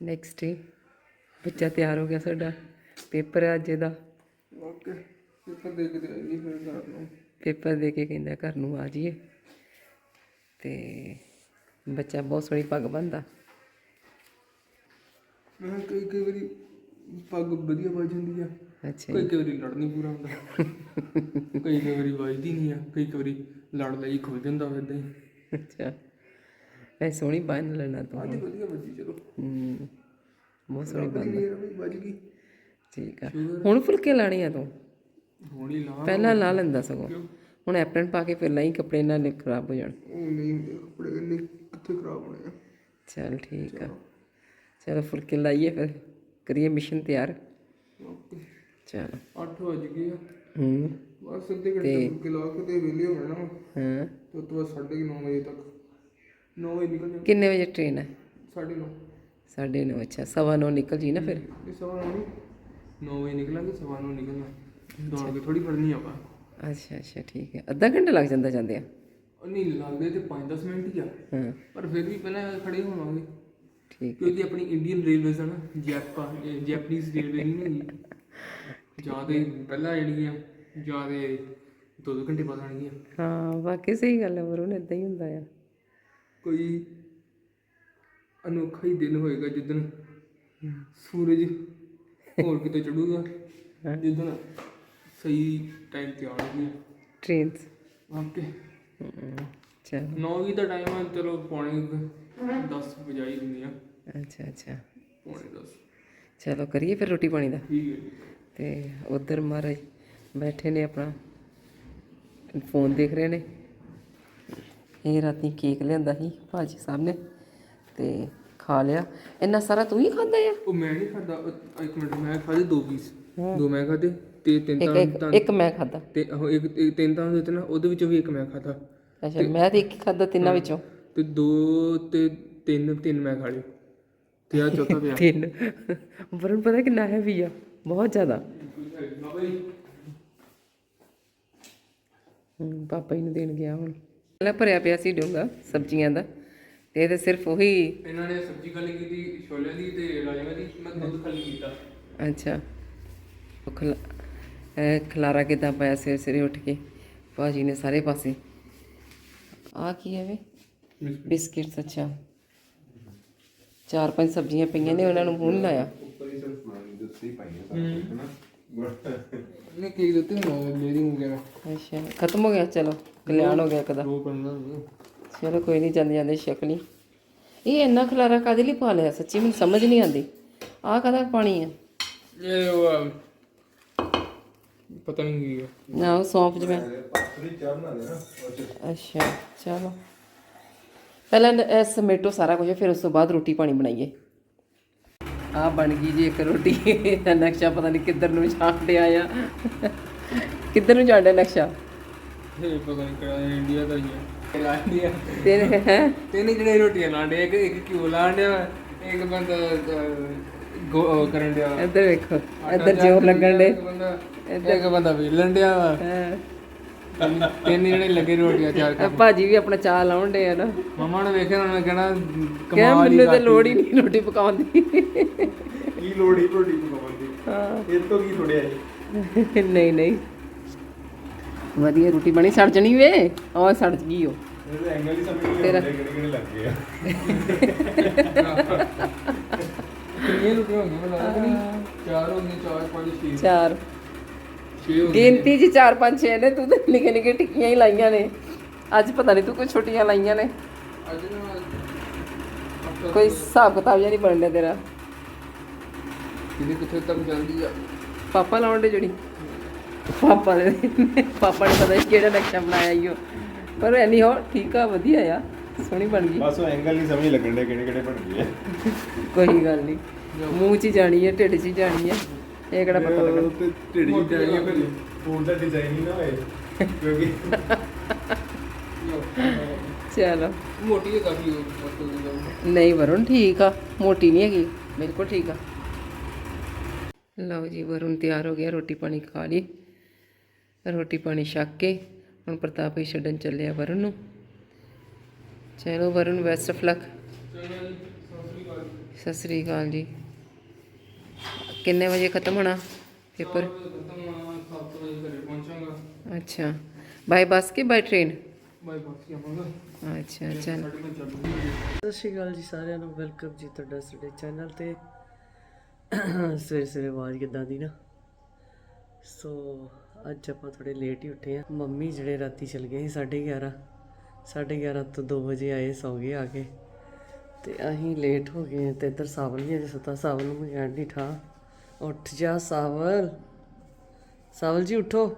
Next day ਬੱਚਾ ਤਿਆਰ ਹੋ ਗਿਆ ਸਾਡਾ। ਪੇਪਰ ਹੈ ਅੱਜ ਇਹਦਾ। ਓਕੇ। ਪੇਪਰ ਦੇ ਕੇ ਤੇ ਆਈ ਫਿਰ ਘਰ ਨੂੰ। ਪੇਪਰ ਦੇ ਕੇ ਕਹਿੰਦਾ ਘਰ ਨੂੰ ਆ ਜਾਈਏ। ਤੇ ਬੱਚਾ ਬਹੁਤ ਸੋਹਣੀ ਪੱਗ ਬੰਨਦਾ। ਮੈਂ ਕਈ ਕਈ ਵਾਰੀ ਪੱਗ ਵਧੀਆ ਵੱਜ ਜਾਂਦੀ ਆ। ਅੱਛਾ ਕਈ ਕਈ ਵਾਰੀ ਲੜ ਨਹੀਂ ਪੂਰਾ ਹੁੰਦਾ। ਕਈ ਕਈ ਵਾਰੀ ਵੱਜਦੀ ਨਹੀਂ ਆ। ਕਈ ਕਈ ਵਾਰੀ ਲੜ ਲਈ ਖੁੱਲ ਜਾਂਦਾ ਵਾ ਏਦਾਂ ਹੀ। ਅੱਛਾ। ਐ ਸੋਹਣੀ ਬੰਨ ਲੈਣਾ ਤੂੰ ਅੱਜ ਵਧੀਆ ਵੱਜੀ ਚਲੋ। ਹੂੰ ਬਹੁਤ ਸੋਹਣੀ ਬੰਨ। ਵੀ ਵੱਜ ਗਈ। ਠੀਕ ਆ। ਹੁਣ ਫੁਲਕੇ ਲਾਣੇ ਆ ਤੂੰ? ਹੋਣੀ ਲਾ ਪਹਿਲਾਂ ਲਾ ਲੈਂਦਾ ਸਗੋਂ। ਹੁਣ ਐਪਰਨ ਪਾ ਕੇ ਫਿਰ ਲਾਈ ਕੱਪੜੇ ਨਾਲ ਖਰਾਬ ਹੋ ਜਾਣ। ਉਹ ਨਹੀਂ ਕੱਪੜੇ ਇੰਨੇ ਕਿੱਥੇ ਖਰਾਬ ਹੋਣੇ ਆ। ਚੱਲ ਠੀਕ ਆ। ਚਲੋ। ਫੁਲਕੇ ਲਾਈਏ ਫਿਰ। ਕਰੀਏ ਮਿਸ਼ਨ ਤਿਆਰ। ਚਲ। 8 ਵੱਜ ਗਏ ਹੂੰ। ਬਸ ਅੱਧੇ ਘੰਟੇ ਰੁਕ ਕੇ ਲਾ ਕੇ ਤੇ ਵਿਹਲੇ ਹੋ ਜਾਣਾ ਵਾ। ਹਾਂ। ਤੇ ਤੋਂ ਬਾਅਦ 9:30 ਵਜੇ ਤੱਕ। 9 ਵਜੇ ਨਿਕਲ ਜਾਣਾ ਕਿੰਨੇ ਵਜੇ ਟ੍ਰੇਨ ਹੈ 9:30 ਸਾਢੇ ਨੌ ਅੱਛਾ ਸਵਾ ਨੌ ਨਿਕਲ ਜੀ ਨਾ ਫਿਰ? ਇਹ ਸਵਾ 9 ਵਜੇ ਨਿਕਲਾਂਗੇ ਸਵਾ ਨੂੰ ਨਿਕਲਣਾ। ਦੌੜ ਕੇ ਥੋੜੀ ਪੜਨੀ ਆਪਾਂ। ਅੱਛਾ ਅੱਛਾ ਠੀਕ ਹੈ। ਅੱਧਾ ਘੰਟਾ ਲੱਗ ਜਾਂਦਾ ਜਾਂਦੇ ਆ ਨਹੀਂ ਲੱਗਦੇ ਤੇ 5-10 ਮਿੰਟ ਹੀ ਆ। ਹਾਂ। ਪਰ ਫਿਰ ਵੀ ਪਹਿਲਾਂ ਖੜੇ ਹੋਵਾਂਗੇ। ਠੀਕ ਕਿਉਂਕਿ ਆਪਣੀ ਇੰਡੀਅਨ ਰੇਲਵੇਜ਼ ਆ ਨਾ ਜੈਪਾ ਜੈਪਨੀਜ਼ ਰੇਲਵੇ ਨਹੀਂ ਹੈਗੀ। ਜਾਂ ਤੇ ਪਹਿਲਾਂ ਜਿਹੜੀਆਂ ਜਾਂ ਤੇ ਦੋ ਦੋ ਘੰਟੇ ਬਾਅਦ ਆਣਗੀਆਂ ਹਾਂ ਵਾਕਈ ਸਹੀ ਗੱਲ ਹੈ ਵਰੁਣ ਇਦਾਂ ਹੀ ਹੁੰਦਾ ਆ। ਕੋਈ ਅਨੋਖਾ ਹੀ ਦਿਨ ਹੋਏਗਾ ਜਿੱਦਣ ਸੂਰਜ ਹੋਰ ਕਿਤੇ ਚੜੂਗਾ ਜਿੱਦਣ ਸਹੀ ਟਾਈਮ ਤੇ ਆਉਣਗੇ। ਟ੍ਰੇਨਸ ਓਕੇ ਚਲੋ। 9 ਵਜੇ ਦਾ ਟਾਈਮ ਆ ਚਲੋ ਪੌਣੇ 10 ਵਜਾਈ ਦਿੰਦੇ ਆ। ਅੱਛਾ ਅੱਛਾ। ਪੌਣੇ 10 ਚਲੋ ਕਰੀਏ ਫਿਰ ਰੋਟੀ ਪਾਣੀ ਦਾ? ਠੀਕ ਹੈ। ਤੇ ਉਧਰ ਮਹਾਰਾਜ ਬੈਠੇ ਨੇ ਆਪਣਾ। ਫੋਨ ਦੇਖ ਰਹੇ ਨੇ। ਇਹ ਰਾਤੀ ਕੇਕ ਲਿਆਂਦਾ ਸੀ ਭਾਜੀ ਸਾਹਿਬ ਨੇ ਤੇ ਖਾ ਲਿਆ। ਇੰਨਾ ਸਾਰਾ ਤੂੰ ਹੀ ਖਾਂਦਾ ਆ? ਉਹ ਮੈਂ ਨਹੀਂ ਖਾਦਾ ਇੱਕ ਮਿੰਟ ਮੈਂ ਖਾਦੇ ਦੋ ਪੀਸ। ਦੋ ਮੈਂ ਖਾਦੇ ਤੇ ਤਿੰਨ ਇੱਕ ਤਾਂ ਇੱਕ ਇੱਕ ਮੈਂ ਖਾਦਾ ਤੇ ਉਹ ਇੱਕ ਇੱਕ ਤਿੰਨ ਤਾਂ ਦਿੱਤੇ ਨਾ ਉਹਦੇ ਵਿੱਚੋਂ ਵੀ ਇੱਕ ਮੈਂ ਖਾਦਾ ਅੱਛਾ ਮੈਂ ਤੇ ਇੱਕ ਹੀ ਖਾਦਾ ਤਿੰਨਾਂ ਵਿੱਚੋਂ। ਤੇ ਦੋ ਤੇ ਤਿੰਨ ਤਿੰਨ ਮੈਂ ਖਾ ਲਏ। ਤੇ ਆ ਚੌਥਾ ਪਿਆ ਤਿੰਨ। ਵਰੁਣ ਪਤਾ ਕਿੰਨਾ ਹੈਵੀ ਆ ਬਹੁਤ ਜ਼ਿਆਦਾ। ਹੂੰ ਪਾਪਾ ਨੂੰ ਦੇਣ ਗਿਆ ਹੁਣ। ਪਹਿਲਾਂ ਭਰਿਆ ਪਿਆ ਸੀ ਡੂੰਗਾ ਸਬਜ਼ੀਆਂ ਦਾ ਤੇ ਇਹ ਤੇ ਸਿਰਫ ਉਹੀ ਇਹਨਾਂ ਨੇ ਸਬਜ਼ੀ ਖਾਲੀ ਕੀਤੀ ਛੋਲਿਆਂ ਦੀ ਤੇ ਰਾਜਮਾ ਦੀ ਮੈਂ ਦੁੱਧ ਖਾਲੀ ਕੀਤਾ। ਅੱਛਾ। ਉਹ ਖਲਾ ਇਹ ਖਲਾਰਾ ਕਿਦਾਂ ਪਾਇਆ ਸਵੇਰੇ ਸਵੇਰੇ ਉੱਠ ਕੇ? ਭਾਜੀ ਨੇ ਸਾਰੇ ਪਾਸੇ। ਆ ਕੀ ਹੈ ਵੇ? ਬਿਸਕਿਟਸ ਅੱਛਾ। ਚਾਰ ਪੰਜ ਸਬਜ਼ੀਆਂ ਪਈਆਂ ਨੇ ਉਹਨਾਂ ਨੂੰ ਮੂੰਹ ਲਾਇਆ। ਨੇ? ਕੇਕ ਦਿੱਤੇ ਨਾ ਮੇਰੀ ਹੋ ਗਿਆ। ਅੱਛਾ ਖਤਮ ਹੋ ਗਿਆ ਚਲੋ ਕਲਿਆਣ ਹੋ ਗਿਆ ਕਦਾ ਦੋ ਕਰਨਾ ਚਲੋ ਕੋਈ ਨਹੀਂ ਜਾਂਦੇ ਜਾਂਦੇ ਛਕ ਲਈ ਇਹ ਇੰਨਾ ਖਲਾਰਾ ਕਾਦੇ ਲਈ ਪਾ ਲਿਆ? ਸੱਚੀ ਮੈਨੂੰ ਸਮਝ ਨਹੀਂ ਆਉਂਦੀ। ਆਹ ਕਾਹਦਾ ਪਾਣੀ ਆ? ਇਹ ਉਹ ਆ, ਪਤਾ ਨਹੀਂ ਕੀ ਹੈ ਨਾ ਉਹ ਸੌਂਫ ਜਿਵੇਂ ਅੱਛਾ ਚਲੋ। ਪਹਿਲਾਂ ਸਮੇਟੋ ਸਾਰਾ ਕੁਝ ਫਿਰ ਉਸ ਤੋਂ ਬਾਅਦ ਰੋਟੀ ਪਾਣੀ ਬਣਾਈਏ। ਆ ਬਣ ਗਈ ਜੀ ਇੱਕ ਰੋਟੀ। ਨਕਸ਼ਾ ਪਤਾ ਨਹੀਂ ਕਿੱਧਰ ਨੂੰ ਛਾਂਟਿਆ ਆ। ਕਿੱਧਰ ਨੂੰ ਜਾਣਦਾ ਨਕਸ਼ਾ? ਇਹ ਪਤਾ ਨਹੀਂ ਕਿਹੜਾ ਇੰਡੀਆ ਦਾ ਹੀ ਹੈ ਇੰਡੀਆ ਤੇ ਹੈ? ਤਿੰਨ ਜਿਹੜੇ ਰੋਟੀਆਂ ਲਾਂਡੇ ਇੱਕ ਇੱਕ ਕਿਉਂ ਲਾਂਡਿਆ ਇੱਕ ਬੰਦਾ ਗੋ ਕਰਨ ਡਿਆ। ਇੱਧਰ ਵੇਖੋ ਇੱਧਰ ਜ਼ੋਰ ਲੱਗਣ ਦੇ ਬੰਦਾ ਇੱਕ ਬੰਦਾ ਵੇਲਣ ਡਿਆ ਵਾ। ਹਾਂ। ਤਿੰਨ- ਜਿਹੜੇ ਲੱਗੇ ਰੋਟੀਆਂ ਚਾਰ ਇਹ ਭਾਜੀ ਵੀ ਆਪਣਾ ਚਾਹ ਲਾਉਣ ਡੇ ਆ ਨਾ। ਮਮਾ ਨੇ ਵੇਖਿਆ ਉਹਨਾਂ ਨੇ ਕਹਿਣਾ ਕਹਿ ਕਮਾਲ ਹੀ ਮੈਨੂੰ ਤੇ ਲੋੜ ਹੀ ਨਹੀਂ ਰੋਟੀ ਪਕਾਉਣ ਦੀ। ਕੀ ਲੋੜ ਹੀ ਤੁਹਾਡੀ ਪਕਾਉਣ ਦੀ? ਹਾਂ। ਇਹ ਤੋਂ ਕੀ ਥੋੜਿਆ ਜੀ? ਨਹੀਂ ਨਹੀਂ। ਵਧੀਆ ਰੋਟੀ ਬਣੀ ਸੜ ਜਣੀ ਵੇ। ਉਹ ਸੜ ਗਈ ਉਹ। ਇਹਦੇ ਐਂਗਲ ਹੀ ਸਮਝ ਨਹੀਂ ਤੇਰਾ- ਆਉਂਦੇ ਕਿਹੜੇ ਕਿਹੜੇ ਲੱਗ ਗਏ ਆ। ਕਿੰਨੀਆਂ ਰੋਟੀਆਂ ਹੋ ਗਈਆਂ ਮੈਨੂੰ ਲੱਗਦਾ ਕਿ ਨਹੀਂ? ਚਾਰ ਹੋ ਗਈਆਂ ਚਾਰ ਪੰਜ ਛੇ। ਚਾਰ। ਗਿਣਤੀ ਚ ਚਾਰ ਪੰਜ ਛੇ ਨੇ ਤੂੰ ਤਾਂ ਨਿੱਕੇ ਨਿੱਕੇ ਟਿੱਕੀਆਂ ਹੀ ਲਾਈਆਂ ਨੇ। ਅੱਜ ਪਤਾ ਨਹੀਂ ਤੂੰ ਕੋਈ ਛੋਟੀਆਂ ਲਾਈਆਂ ਨੇ। ਅੱਜ ਨਾ ਹਫ਼ਤਾ ਕੋਈ ਹਿਸਾਬ ਕਿਤਾਬ ਜਿਹਾ ਨਹੀਂ ਬਣਦਾ ਤੇਰਾ। ਕਿਤੇ ਕਿੱਥੇ ਤੱਕ ਜਾਂਦੀ ਆ? ਪਾਪਾ ਲਾਉਣ ਦੇ ਜਿਹੜੀ? ਪਾਪਾ ਨੇ ਪਾਪਾ ਨੇ ਪਤਾ ਨਹੀਂ ਕਿਹੜਾ ਨਕਸ਼ਾ ਬਣਾਇਆ ਈਓ ਪਰ ਐਨੀ ਹੋ ਠੀਕ ਆ ਵਧੀਆ ਆ ਸੋਹਣੀ ਬਣ ਗਈ। ਬਸ ਉਹ ਐਂਗਲ ਨਹੀਂ ਸਮਝ ਲੱਗਣ ਦੇ ਕਿਹੜੇ ਕਿਹੜੇ ਬਣ ਗਏ ਕੋਈ ਗੱਲ ਨਹੀਂ ਮੂੰਹ 'ਚ ਹੀ ਜਾਣੀ ਹੈ ਢਿੱਡ 'ਚ ਹੀ ਜਾਣੀ ਹੈ ਇਹ ਕਿਹੜਾ ਪਤਾ ਉਹ ਤੇ ਢਿੱਡ ਜੀ ਜਾਈਏ ਫਿਰ। ਫੂਡ ਦਾ ਡਿਜ਼ਾਈਨ ਹੀ ਨਾ ਹੋਏ ਕਿਉਂਕਿ ਚਲੋ। ਮੋਟੀ ਹੈ ਕਾਫੀ ਜਿਹਾ। ਨਹੀਂ ਵਰੁਣ ਠੀਕ ਆ। ਮੋਟੀ ਨਹੀਂ ਹੈਗੀ ਬਿਲਕੁਲ ਠੀਕ ਆ। ਲਓ ਜੀ ਵਰੁਣ ਤਿਆਰ ਹੋ ਗਿਆ ਰੋਟੀ ਪਾਣੀ ਖਾ ਲਈ। ਰੋਟੀ ਪਾਣੀ ਛੱਕ ਕੇ ਹੁਣ ਪ੍ਰਤਾਪ ਹੀ ਛੱਡਣ ਚੱਲਿਆ ਵਰੁਣ ਨੂੰ। ਚਲੋ Varun best of luck Sat Sri ਅਕਾਲ ਜੀ। ਕਿੰਨੇ ਵਜੇ ਖਤਮ ਹੋਣਾ ਪੇਪਰ? ਖਤਮ ਹੋਣਾ 7 ਵਜੇ ਘਰੇ ਪਹੁੰਚਾਂਗਾ। ਅੱਛਾ। ਬਾਈ ਬੱਸ ਕਿ ਬਾਈ ਟ੍ਰੇਨ ਬਾਈ ਅੱਛਾ ਚੱਲ। ਸਤਿ ਸ਼੍ਰੀ ਅਕਾਲ ਜੀ ਸਾਰਿਆਂ ਨੂੰ। ਵੈਲਕਮ ਜੀ ਤੁਹਾਡਾ ਸਾਡੇ ਚੈਨਲ ਤੇ। ਸਵੇਰੇ ਸਵੇਰੇ ਆਵਾਜ਼ ਕਿੱਦਾਂ ਦੀ ਨਾ? ਸੋ ਅੱਜ ਆਪਾਂ ਥੋੜੇ ਲੇਟ ਹੀ ਉੱਠੇ ਆ ਮੰਮੀ ਜਿਹੜੇ ਰਾਤੀ ਚਲ ਗਏ ਸੀ 11:30 11:30 ਤੋਂ 2 ਵਜੇ ਆਏ ਸੌ ਗਏ ਆ ਕੇ। ਤੇ ਅਸੀਂ ਲੇਟ ਹੋ ਗਏ ਤੇ ਇੱਧਰ ਸਾਵਲ ਵੀ ਅਜੇ ਸੁੱਤਾ। ਸਾਵਲ ਨੂੰ ਮੈਂ ਕਹਿਣ ਦੀ ਠਾ ਉੱਠ ਜਾ ਸਾਵਲ। ਸਾਵਲ ਜੀ ਉਠੋ।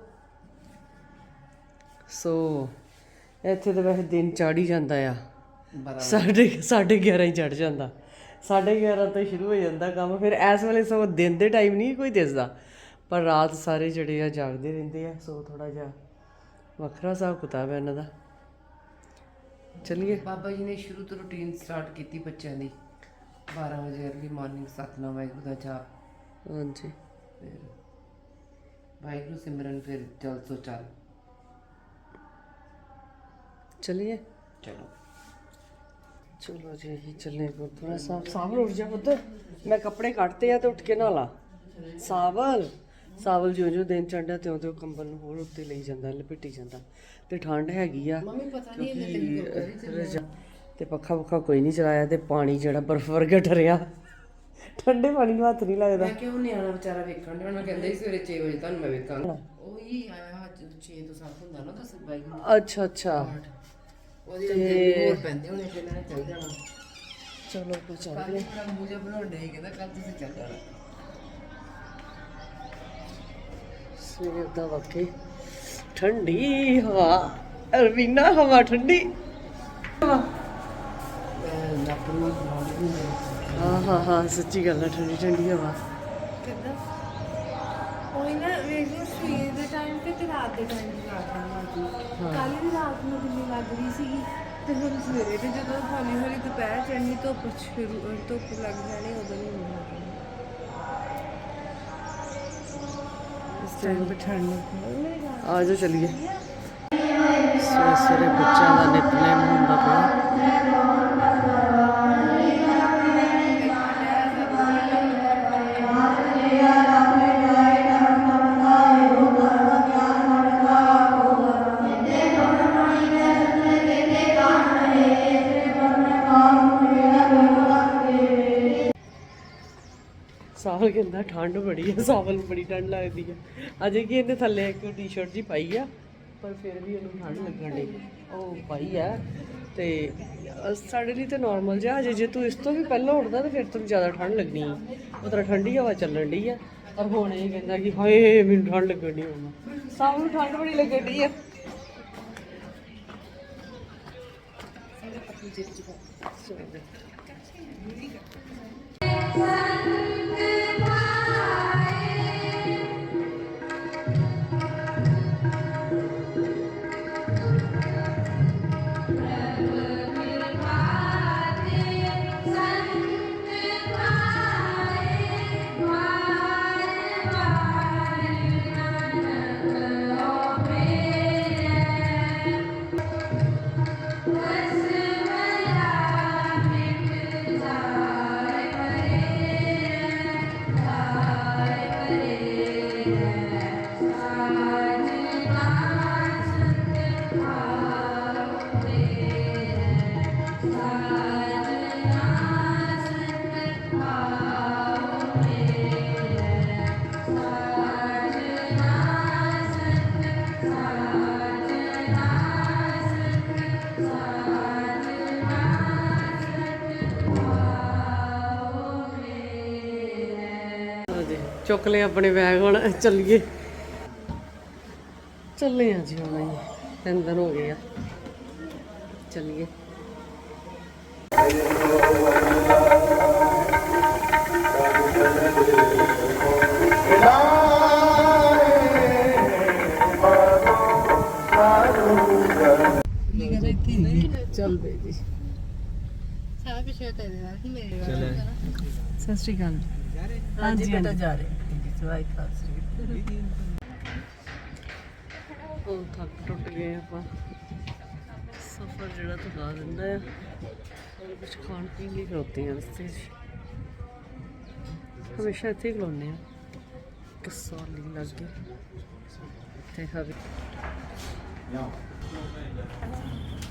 ਸੋ ਇੱਥੇ ਤਾਂ ਵੈਸੇ ਦਿਨ ਚੜ ਹੀ ਜਾਂਦਾ ਆ। ਸਾਢੇ ਸਾਢੇ 11 ਹੀ ਚੜ ਜਾਂਦਾ। ਸਾਢੇ 11 ਤੋਂ ਸ਼ੁਰੂ ਹੋ ਜਾਂਦਾ ਕੰਮ। ਫਿਰ ਇਸ ਵੇਲੇ ਸੋ ਦਿਨ ਦੇ ਟਾਈਮ ਨਹੀਂ ਕੋਈ ਦਿਸਦਾ। ਪਰ ਰਾਤ ਸਾਰੇ ਜਿਹੜੇ ਆ ਜਾਗਦੇ ਰਹਿੰਦੇ ਆ। ਸੋ ਥੋੜਾ ਜਿਹਾ ਵੱਖਰਾ ਹਿਸਾਬ ਕਿਤਾਬ ਹੈ ਇਹਨਾਂ ਦਾ। ਚਲਿਏ। ਬਾਬਾ ਜੀ ਨੇ ਸ਼ੁਰੂ ਤੋਂ ਰੁਟੀਨ ਸਟਾਰਟ ਕੀਤੀ ਬੱਚਿਆਂ ਦੀ। 12 ਵਜੇ ਅਰਲੀ ਮਾਰਨਿੰਗ ਸਤਨਾਮ ਵਾਹਿਗੁਰੂ ਦਾ ਜਾਪ। ਹਾਂਜੀ। ਫਿਰ ਵਾਹਿਗੁਰੂ ਸਿਮਰਨ ਫਿਰ ਜਲ ਤੋਂ ਚੱਲ। ਚਲਿਏ? ਚਲੋ। ਚਲੋ ਜੀ ਅਸੀਂ ਚੱਲੇ ਗੁਰਦੁਆਰਾ ਸਾਹਿਬ। ਸਾਵਲ ਉੱਠ ਜਾ ਪੁੱਤ। ਮੈਂ ਕੱਪੜੇ ਕੱਢਤੇ ਆ ਤੇ ਉੱਠ ਕੇ ਨਹਾ ਲਾ। ਸਾਵਲ। ਸਾਵਲ ਜਿਉਂ ਜਿਉਂ ਦਿਨ ਚੜ੍ਹਦਾ ਤਿਉਂ ਤਿਉਂ ਕੰਬਲ ਨੂੰ ਹੋਰ ਉੱਤੇ ਲਈ ਜਾਂਦਾ ਲਪੇਟੀ ਜਾਂਦਾ। ਤੇ ਠੰਡ ਹੈਗੀ ਆ ਮੰਮੀ ਪਤਾ ਨਹੀਂ ਇਹਨੇ ਤੈਨੂੰ ਰਜਾ- ਤੇ ਪੱਖਾ ਪੁੱਖਾ ਕੋਈ ਨਹੀਂ ਚਲਾਇਆ ਤੇ ਪਾਣੀ ਜਿਹੜਾ ਬਰਫ਼ ਵਰਗਾ ਠਰਿਆ ਠੰਡੇ ਪਾਣੀ ਨੂੰ ਹੱਥ ਨਹੀਂ ਲੱਗਦਾ। ਮੈਂ ਕਿਹਾ ਉਹ ਨਿਆਣਾ ਵਿਚਾਰਾ ਵੇਖਣ ਡਿਆ ਉਹਨਾਂ ਕਹਿੰਦੇ ਸੀ ਸਵੇਰੇ 6 ਵਜੇ ਤੁਹਾਨੂੰ ਮੈਂ ਵੇਖਾਂਗਾ। ਉਹੀ ਆਇਆ ਅੱਜ 6 ਤੋਂ 7 ਹੁੰਦਾ ਨਾ ਦੱਸ ਬਾਈ ਨੂੰ। ਅੱਛਾ ਅੱਛਾ। ਉਹਦੇ ਅੰਦਰ ਹੋਰ ਪੈਂਦੇ ਹੋਣੇ ਫਿਰ ਨੇ ਚੱਲ ਜਾਣਾ। ਚਲੋ ਆਪਾਂ ਚੱਲ ਕੱਲ ਮੇਰਾ ਜਿਹਾ ਬਣਾਉਣ ਡੇ ਕਹਿੰਦਾ ਕੱਲ ਤੁਸੀਂ ਚੱਲ ਜਾਣਾ। ਸਵੇਰ ਦਾ ਵਕੇ ਠੰਡੀ ਹਵਾ ਅਰਵੀਨਾ ਹਵਾ ਠੰਡੀ। ਮੈਂ ਨੱਪ ਨੂੰ ਬਣਾਉਣ ਨਹੀਂ ਹਾਂ ਹਾਂ ਹਾਂ ਸੱਚੀ ਗੱਲ ਹੈ ਠੰਡੀ ਠੰਡੀ ਹਵਾ। ਕਿੱਦਾਂ? ਕੋਈ ਨਾ ਵੇਖ ਲਓ ਸਵੇਰ ਦੇ ਟਾਈਮ ਤੇ ਤੇ ਰਾਤ ਦੇ ਟਾਈਮ ਦੀ ਰਾਤ ਨੂੰ ਲੱਗਦੀ ਕੱਲ ਵੀ ਰਾਤ ਨੂੰ ਕਿੰਨੀ ਲੱਗ ਰਹੀ ਸੀਗੀ। ਤੇ ਹੁਣ ਸਵੇਰੇ ਤੇ ਜਦੋਂ ਹੌਲੀ ਹੌਲੀ ਦੁਪਹਿਰ ਚੜ੍ਹਨੀ ਧੁੱਪ ਸ਼ੁਰੂ ਧੁੱਪ ਲੱਗ ਜਾਣੀ ਉਦੋਂ ਨਹੀਂ ਇਸ ਟਾਈਮ ਆ ਜਾਓ ਚਲੀਏ। ਸਵੇਰੇ ਸਵੇਰੇ ਬੱਚਿਆਂ ਦਾ ਨਿਤਨੇਮ ਹੁੰਦਾ ਪਿਆ। ਸਾਵਲ ਕਹਿੰਦਾ ਠੰਡ ਬੜੀ ਹੈ ਸਾਵਲ ਨੂੰ ਬੜੀ ਠੰਡ ਲੱਗਦੀ ਹੈ ਅਜੇ ਕਿ ਇਹਨੇ ਥੱਲੇ ਇੱਕ ਟੀ-ਸ਼ਰਟ ਜੀ ਪਾਈ ਆ ਪਰ ਫਿਰ ਵੀ ਇਹਨੂੰ ਠੰਡ ਲੱਗਣ ਡਈ। ਉਹ ਪਾਈ ਆ ਤੇ ਸਾਡੇ ਲਈ ਤੇ ਨਾਰਮਲ ਜਿਹਾ ਅਜੇ ਜੇ ਤੂੰ ਇਸ ਤੋਂ ਵੀ ਪਹਿਲਾਂ ਉੱਠਦਾ ਤੇ ਫਿਰ ਤੈਨੂੰ ਜ਼ਿਆਦਾ ਠੰਡ ਲੱਗਣੀ ਉਹ ਤਰ੍ਹਾਂ ਠੰਡੀ ਹਵਾ ਚੱਲਣ ਡਈ ਆ ਪਰ ਹੁਣ ਇਹ ਕਹਿੰਦਾ ਕਿ ਹਾਏ ਮੈਨੂੰ ਠੰਡ ਲੱਗਣ ਹੁਣ। ਸਾਵਲ ਨੂੰ ਠੰਡ ਬੜੀ ਲੱਗਣ ਆ। ਹਾਂਜੀ ਚੁੱਕ ਲਏ ਆਪਣੇ ਬੈਗ ਹੁਣ ਚੱਲੀਏ। ਚੱਲੇ ਆ ਜੀ ਹੁਣ ਅਸੀਂ। ਤਿੰਨ ਦਿਨ ਹੋ ਗਏ ਆ। ਚੱਲੀਏ। ਚੱਲ ਬੇ ਜੀ। ਸਾਰਾ ਪਿਛੇ ਤੇਰੇ ਨਾਲ ਹੀ ਮੇਰੇ ਨਾਲ ਸਤਿ ਸ਼੍ਰੀ ਅਕਾਲ। ਹਾਂਜੀ। ਬੇਟਾ ਜਾ ਰਹੇ। ਸਵਾਈ ਖਾਸ ਉਹ ਥੱਕ ਟੁੱਟ ਗਏ ਆਪਾਂ ਸਫ਼ਰ ਜਿਹੜਾ ਥਕਾ ਦਿੰਦਾ ਆ ਕੁਝ ਖਾਣ ਪੀਣ ਲਈ ਖਲੋਤੇ ਆ ਰਸਤੇ 'ਚ ਹਮੇਸ਼ਾ ਇੱਥੇ ਹੀ। ਖਲੋਨੇ ਆ ਕਸਾਲੀ ਲੱਗ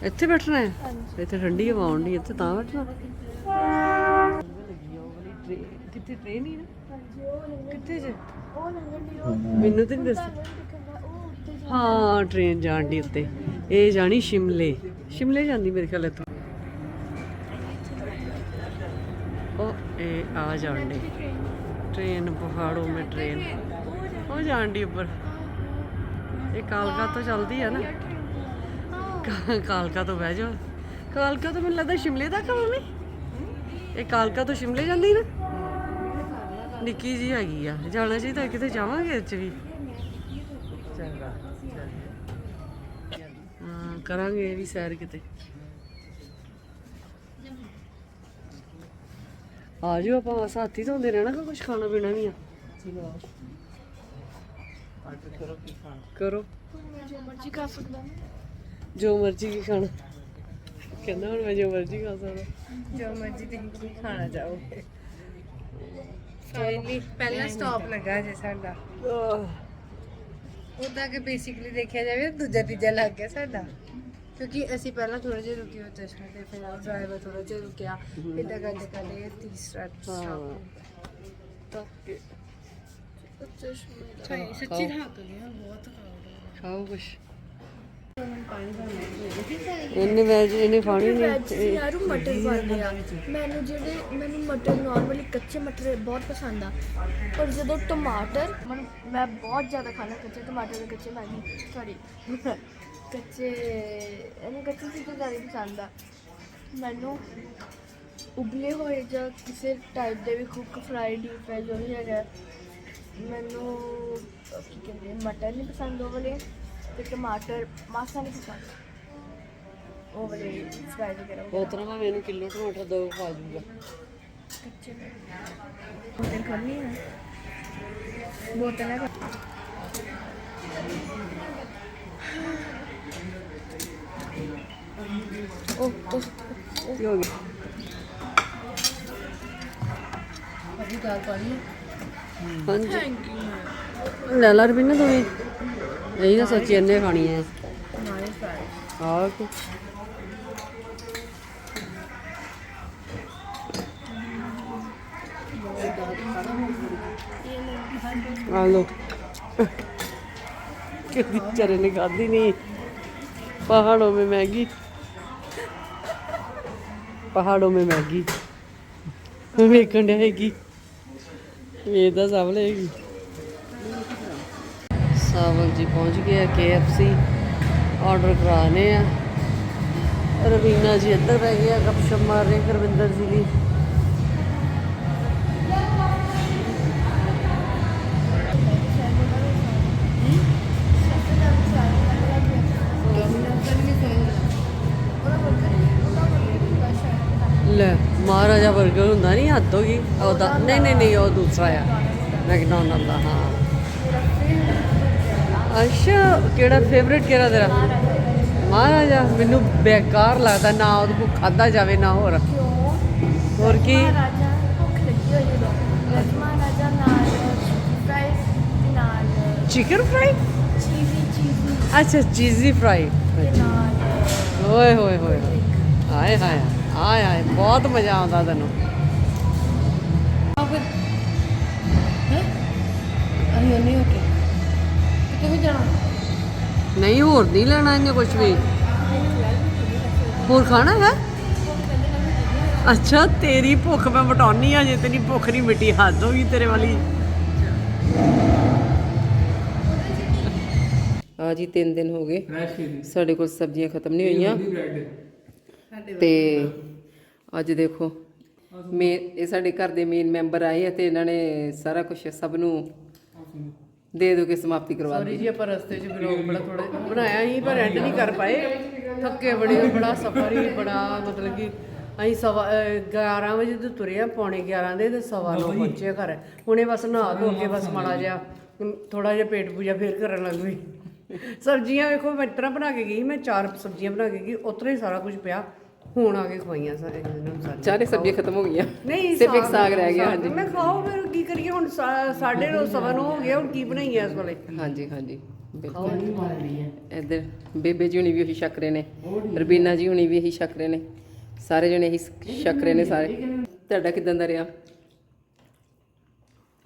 ਇੱਥੇ ਬੈਠਣਾ ਹੈ ਇੱਥੇ ਠੰਡੀ ਹਵਾ ਆਉਣੀ ਇੱਥੇ ਤਾਂ ਬੈਠਣਾ ਕਿੱਥੇ ਟ੍ਰੇਨ ਹੀ ਨਾ ਮੈਨੂੰ ਹਾਂ ਟ੍ਰੇਨ ਜਾਣ ਦੀ ਉੱਤੇ। ਇਹ ਜਾਣੀ ਸ਼ਿਮਲੇ। ਸ਼ਿਮਲੇ ਜਾਂਦੀ ਮੇਰੇ ਖਿਆਲ ਤੋਂ ਉਹ ਇਹ ਆ ਜਾਣ ਦੀ ਟ੍ਰੇਨ ਪਹਾੜੋਂ ਮੇ ਟ੍ਰੇਨ ਉਹ ਜਾਣ ਦੀ ਉੱਪਰ। ਇਹ ਕਾਲਕਾ ਤੋਂ ਚੱਲਦੀ ਆ ਨਾ। ਕਾਲਕਾ ਤੋਂ ਬਹਿ ਜਾਓ। ਕਾਲਕਾ ਤੋਂ ਮੈਨੂੰ ਲੱਗਦਾ ਸ਼ਿਮਲੇ ਦਾ ਕੰਮ ਨਹੀਂ ਇਹ ਕਾਲਕਾ ਤੋਂ ਸ਼ਿਮਲੇ ਜਾਂਦੀ ਨਾ। ਨਿੱਕੀ ਜੀ ਹੈਗੀ ਆ। ਜਾਣਾ ਚਾਹੀਦਾ ਕਿਤੇ ਜਾਵਾਂਗੇ ਚ ਵੀ? ਚੰਗਾ ਹਾਂ ਕਰਾਂਗੇ ਇਹ ਵੀ ਸੈਰ ਕਿਤੇ। ਆ ਜਾਓ ਆਪਾਂ ਸਾਥੀ ਧੋਂਦੇ ਰਹਿਣਾ ਕਿ ਕੁਝ ਖਾਣਾ ਪੀਣਾ ਵੀ ਆ? ਕਰੋ ਜੋ ਮਰਜ਼ੀ ਕਰ ਸਕਦਾ। ਜੋ ਮਰਜ਼ੀ ਕੀ ਖਾਣਾ। ਕਹਿੰਦਾ ਹੁਣ ਮੈਂ ਜੋ ਮਰਜ਼ੀ ਖਾ ਸਕਦਾ। ਜੋ ਮਰਜ਼ੀ ਤੁਸੀਂ ਖਾਣਾ ਚਾਹੋਗੇ। ਫਾਈਨਲੀ ਪਹਿਲਾ ਸਟਾਪ ਲੱਗਾ ਜੇ ਸਾਡਾ। ਉਦਾਂ ਕਿ ਬੇਸਿਕਲੀ ਦੇਖਿਆ ਜਾਵੇ ਦੂਜਾ ਤੀਜਾ ਲੱਗ ਗਿਆ ਸਾਡਾ। ਕਿਉਂਕਿ ਅਸੀਂ ਪਹਿਲਾਂ ਥੋੜਾ ਜਿਹਾ ਰੁਕੇ ਹੋ ਚਸ਼ਮੇ ਤੇ ਫਿਰ ਡਰਾਈਵਰ ਥੋੜਾ ਜਿਹਾ ਰੁਕਿਆ ਇਦਾਂ ਕਰਦੇ ਕਰਦੇ ਇਹ ਤੀਸਰਾ ਸਟਾਪ ਤਾਂ ਚਸ਼ਮੇ ਸੱਚੀ ਥੱਕ ਗਿਆ ਬਹੁਤ ਖਾਓ ਕੁਛ। ਇਹਨੇ ਵੈਜ ਇਹਨੇ ਖਾਣੀ ਵੈਜ ਨਹੀਂ। ਯਾਰੂ ਮਟਰ ਬਣਦੇ ਆ। ਮੈਨੂੰ ਜਿਹੜੇ ਮੈਨੂੰ ਮਟਰ ਨਾਰਮਲੀ ਕੱਚੇ ਮਟਰ ਬਹੁਤ ਪਸੰਦ ਆ। ਪਰ ਜਦੋਂ ਟਮਾਟਰ ਮੈਨੂੰ ਮੈਂ ਬਹੁਤ ਜ਼ਿਆਦਾ ਖਾਣਾ ਕੱਚੇ ਟਮਾਟਰ ਤੇ ਕੱਚੇ ਮੈਗੀ। ਸੌਰੀ ਕੱਚੇ ਇਹਨੂੰ ਕੱਚੇ ਚੀਜ਼ਾਂ ਜ਼ਿਆਦਾ ਪਸੰਦ ਆ। ਮੈਨੂੰ ਉਬਲੇ ਹੋਏ ਜਾਂ ਕਿਸੇ ਟਾਈਪ ਦੇ ਵੀ ਕੁੱਕ ਫਰਾਈ ਡੀਪ ਫਰਾਈ ਜੋ ਵੀ ਹੈਗਾ। ਮੈਨੂੰ ਅਹ ਕੀ ਕਹਿੰਦੇ ਆ, ਮਟਰ ਨਹੀਂ ਪਸੰਦ ਉਹ ਵਾਲੇ। ਤੇ ਟਮਾਟਰ ਮਾਸਾ ਨਹੀਂ ਪਸੰਦ ਉਹ ਵਾਲੇ ਫਰਾਈ ਵਗੈਰਾ ਬੋਤਲਾਂ ਮੈਂ ਮੈਨੂੰ ਕਿਲੋ ਟਮਾਟਰ ਦੋ ਖਾ ਜੂਗਾ ਕੱਚੇ ਬੋਤਲ ਹੈ ਬੋਤਲ ਹੈ ਉਹ ਉਹ ਹੋ ਗਿਆ ਅਭੀ ਦਾਲ ਪਾਣੀ ਹਾਂਜੀ। ਲੈ ਲਾ ਰਬੀਨਾ ਤੂੰ ਵੀ। ਨਹੀਂ ਨਾ ਸੋਚੀ ਇਹਨੇ ਖਾਣੀ ਹੈ। ਹੋਰ ਕੀ ਆ ਲੋ ਕਿ ਨਹੀਂ। ਪਹਾੜੋਂ ਮੇ ਮੈਗੀ। ਪਹਾੜੋਂ ਮੇ ਮੈਗੀ। ਵੇਖਣ ਡਿਆ ਹੈਗੀ। ਇਹ ਤਾਂ ਸਭ ਲਏਗੀ ਸਾਵਲ ਜੀ ਪਹੁੰਚ ਗਏ ਆ, KFC ਆਰਡਰ ਕਰਾਣੇ ਆ। ਰਵੀਨਾ ਜੀ ਇੱਧਰ ਬਹਿ ਗਏ ਆ ਗੱਪਸ਼ਪ ਮਾਰ ਰਹੇ ਕਰਵਿੰਦਰ ਜੀ ਲਈ ਲੈ, ਮਹਾਰਾਜਾ 버ਗਰ ਹੁੰਦਾ ਨਹੀਂ ਹੱਦ ਹੋ ਗਈ ਉਹਦਾ ਨਹੀਂ ਨਹੀਂ ਨਹੀਂ, ਉਹ ਦੂਸਰਾ ਆ। ਮੈਕਡੋਨਲਡ ਦਾ, ਹਾਂ। ਅੱਛਾ ਕਿਹੜਾ ਫੇਵਰੇਟ ਕਿਹੜਾ ਤੇਰਾ? ਮਹਾਰਾਜਾ ਮੈਨੂੰ ਬੇਕਾਰ ਲੱਗਦਾ ਨਾ ਉਹਦੇ ਕੋ ਖਾਦਾ ਜਾਵੇ ਨਾ ਹੋਰ। ਹੋਰ ਕੀ? ਰਾਜਾ ਭੁੱਖ ਲੱਗੀ ਹੋਈ ਹੈ ਰਜਮਾ ਰਾਜਾ ਨਾਲ ਫਰਾਈਜ਼ ਨਾਲ ਚਿਕਨ ਫਰਾਈ ਚੀਜ਼ੀ ਚੀਜ਼ੀ ਅੱਛਾ ਚੀਜ਼ੀ ਫਰਾਈ ਓਏ ਹੋਏ ਹੋਏ। ਆਏ ਹਾਏ ਆਏ ਹਾਏ ਬਹੁਤ ਮਜ਼ਾ ਆਉਂਦਾ ਤੈਨੂੰ। ਹੈ? ਅਸੀਂ ਉਹਨੇ ਹੋ ਜਾਣਾ? ਨਹੀਂ, ਹੋਰ ਨਹੀਂ ਲੈਣਾ ਇਹਨੇ ਕੁਝ ਵੀ। ਹੋਰ ਖਾਣਾ ਹੈ? ਅੱਛਾ, ਤੇਰੀ ਭੁੱਖ ਮੈਂ ਮਟਾਉਣੀ ਆ, ਜੇ ਤੇਰੀ ਭੁੱਖ ਨਹੀਂ ਮਿਟੀ, ਹੱਦ ਹੋ ਗਈ ਤੇਰੇ ਵਾਲੀ। ਆ ਜੀ 3 ਦਿਨ ਹੋ ਗਏ। ਸਾਡੇ ਕੋਲ ਸਬਜ਼ੀਆਂ ਖਤਮ ਨਹੀਂ ਹੋਈਆਂ। ਤੇ ਅੱਜ ਦੇਖੋ, ਮੇ, ਇਹ ਸਾਡੇ ਘਰ ਦੇ ਮੇਨ ਮੈਂਬਰ ਆਏ ਆ ਤੇ ਇਹਨਾਂ ਨੇ ਸਾਰਾ ਕੁਝ ਸਭ ਨੂੰ ਦੇ ਦੋ ਕੇ ਸਮਾਪਤੀ ਕਰਵਾ ਸੌਰੀ ਜੀ ਆਪਾਂ ਰਸਤੇ 'ਚ ਵਲੌਗ ਬੜਾ ਥੋੜਾ ਬਣਾਇਆ ਸੀ ਪਰ ਐਂਡ ਨਹੀਂ ਕਰ ਪਾਏ। ਥੱਕੇ ਬੜੇ ਬੜਾ ਸਫ਼ਰ ਹੀ ਬੜਾ ਮਤਲਬ ਕਿ ਅਸੀਂ ਸਵਾ ਅਹ 11 ਵਜੇ ਤੋਂ ਤੁਰੇ ਆ ਪੌਣੇ 11 ਦੇ ਤੇ ਸਵਾ ਨੌ ਪਹੁੰਚੇ ਘਰ। ਹੁਣੇ ਬਸ ਨਹਾ ਧੋ ਕੇ ਬਸ ਮਾੜਾ ਜਿਹਾ ਥੋੜਾ ਜਿਹਾ ਪੇਟ ਪੂਜਾ ਫੇਰ ਕਰਨ ਲੱਗ ਪਈ ਸਬਜ਼ੀਆਂ ਵੇਖੋ ਮੈਂ ਇਸ ਤਰ੍ਹਾਂ ਬਣਾ ਕੇ ਗਈ ਮੈਂ ਚਾਰ ਸਬਜ਼ੀਆਂ ਬਣਾ ਕੇ ਗਈ ਉਤਰਾ ਹੀ ਸਾਰਾ ਕੁਝ ਪਿਆ। ਹੁਣ ਆ ਕੇ ਖਵਾਈਆਂ ਸਾਰੇ ਇਹਨਾਂ ਨੂੰ ਸਾਰੇ ਚਾਰੇ ਸਬਜ਼ੀਆਂ ਖਤਮ ਹੋ ਗਈਆਂ। ਨਹੀਂ ਸਿਰਫ ਇੱਕ ਸਾਗ ਰਹਿ ਗਿਆ। ਹਾਂਜੀ। ਮੈਂ ਖਾਓ ਫਿਰ ਕੀ ਕਰੀਏ? ਹੁਣ ਸਾ- ਸਾਢੇ ਨੌ ਸਵਾ ਨੌ ਹੋ ਗਿਆ ਹੁਣ ਕੀ ਬਣਾਈਏ ਇਸ ਵੇਲੇ? ਹਾਂਜੀ ਹਾਂਜੀ। ਬਿਲਕੁਲ। ਖਾਓ ਨਹੀਂ ਮਾਰਦੀ ਹੈ ਇੱਧਰ ਬੇਬੇ ਜੀ ਹੁਣੀ ਵੀ ਉਹੀ ਛਕ ਰਹੇ ਨੇ। ਰਬੀਨਾ ਜੀ ਹੁਣੀ ਵੀ ਇਹੀ ਛਕ ਰਹੇ ਨੇ। ਸਾਰੇ ਜਣੇ ਇਹੀ ਛਕ ਰਹੇ ਨੇ ਸਾਰੇ। ਤੁਹਾਡਾ ਕਿਦਾਂ ਦਾ ਰਿਹਾ?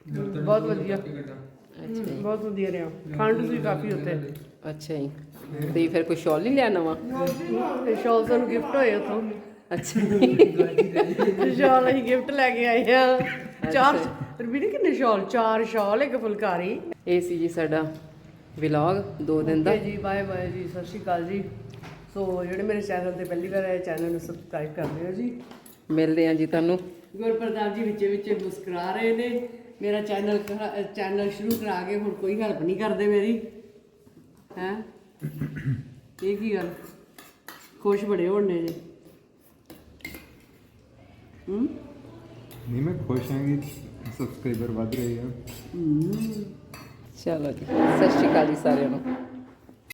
ਬਹੁਤ ਵਧੀਆ। ਅੱਛਾ ਬਹੁਤ ਵਧੀਆ ਰਿਹਾ। ਠੰਡ ਸੀ ਕਾਫੀ ਉੱਥੇ। ਅੱਛਾ ਜੀ। ਤੇ ਫਿਰ ਕੋਈ ਸ਼ਾਲ ਨਹੀਂ ਲਿਆ ਨਵਾਂ? ਸ਼ਾਲ ਸਾਨੂੰ ਗਿਫਟ ਹੋਏ ਉਥੋਂ। ਅੱਛਾ। ਸ਼ਾਲ ਅਸੀਂ ਗਿਫਟ ਲੈ ਕੇ ਆਏ ਆ। ਚਾਰ ਰਬੀਨੇ ਕਿੰਨੇ ਸ਼ਾਲ? ਚਾਰ ਸ਼ਾਲ ਇੱਕ ਫੁਲਕਾਰੀ। ਇਹ ਸੀ ਜੀ ਸਾਡਾ ਵਲੌਗ ਦੋ ਦਿਨ ਦਾ। ਜੀ ਬਾਏ ਬਾਏ ਜੀ ਸਤਿ ਸ਼੍ਰੀ ਅਕਾਲ ਜੀ। ਸੋ ਜਿਹੜੇ ਮੇਰੇ ਚੈਨਲ ਤੇ ਪਹਿਲੀ ਵਾਰ ਆਏ ਚੈਨਲ ਨੂੰ ਸਬਸਕ੍ਰਾਈਬ ਕਰ ਲਿਓ ਜੀ। ਮਿਲਦੇ ਹਾਂ ਜੀ ਤੁਹਾਨੂੰ। ਗੁਰਪ੍ਰਤਾਪ ਜੀ ਵਿੱਚੇ ਵਿੱਚੇ ਮੁਸਕਰਾ ਰਹੇ ਨੇ। ਮੇਰਾ ਚੈਨਲ ਚੈਨਲ ਸ਼ੁਰੂ ਕਰਾ ਕੇ ਹੁਣ ਕੋਈ ਹੈਲਪ ਨਹੀਂ ਕਰਦੇ ਮੇਰੀ। ਹੈ? ਇਹ ਕੀ ਗੱਲ? ਖੁਸ਼ ਬੜੇ ਹੋਣੇ ਜੀ। ਹੂੰ? ਨਹੀਂ ਮੈਂ ਖੁਸ਼ ਹਾਂ ਕਿ ਸਬਸਕ੍ਰਾਈਬਰ ਵੱਧ ਰਹੇ ਆ। ਚਲੋ ਜੀ ਸਤਿ ਸ਼੍ਰੀ ਅਕਾਲ ਜੀ ਸਾਰਿਆਂ ਨੂੰ।